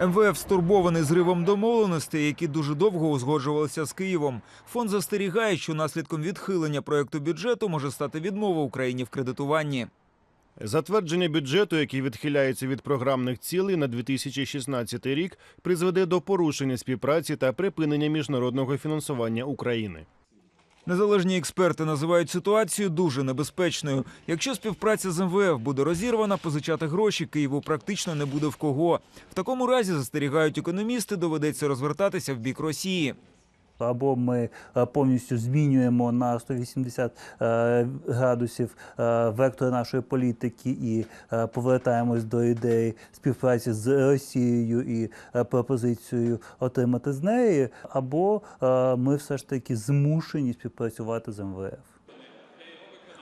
МВФ стурбований зривом домовленостей, які дуже довго узгоджувалися з Києвом. Фонд застерігає, що наслідком відхилення проекту бюджету може стати відмова Україні в кредитуванні. Затвердження бюджету, який відхиляється від програмних цілей на 2016 рік, призведе до порушення співпраці та припинення міжнародного фінансування України. Незалежні експерти називають ситуацію дуже небезпечною. Якщо співпраця з МВФ буде розірвана, позичати гроші Києву практично не буде в кого. В такому разі застерігають економісти, доведеться розвертатися в бік Росії. Або ми е, повністю змінюємо на 180 е, градусів е, вектор нашої політики і повертаємось до ідеї співпраці з Росією і пропозицією отримати з неї, або ми все ж таки змушені співпрацювати з МВФ.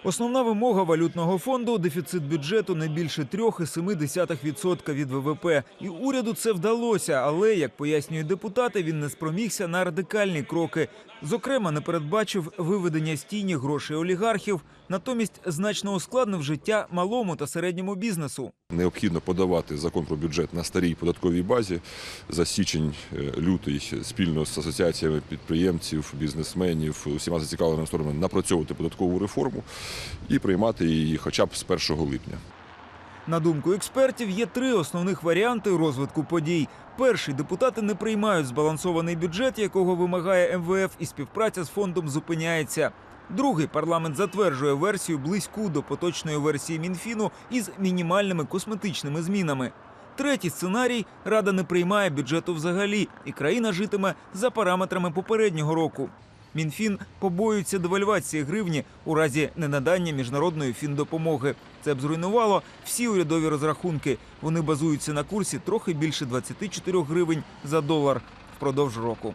Основна вимога валютного фонду дефіцит бюджету не більше 3,7% від ВВП. І уряду це вдалося, але як пояснюють депутати, він не спромігся на радикальні кроки. Зокрема, не передбачив виведення з грошей олігархів, натомість значно ускладнив життя малому та середньому бізнесу. Необхідно подавати закон про бюджет на старій податковій базі за січень, е, лютий спільно з асоціаціями підприємців, бізнесменів, усіма зацікавленими сторонами напрацьовувати податкову реформу і приймати її хоча б з 1 липня. На думку експертів, є три основних варіанти розвитку подій. Перший депутати не приймають збалансований бюджет, якого вимагає МВФ, і співпраця з фондом зупиняється. Другий парламент затверджує версію близьку до поточної версії Мінфіну із мінімальними косметичними змінами. Третій сценарій рада не приймає бюджету взагалі, і країна житиме за параметрами попереднього року. Мінфін побоюється девальвації гривні у разі ненадання міжнародної фіндопомоги. Це б зруйнувало всі урядові розрахунки. Вони базуються на курсі трохи більше 24 гривень за долар впродовж року.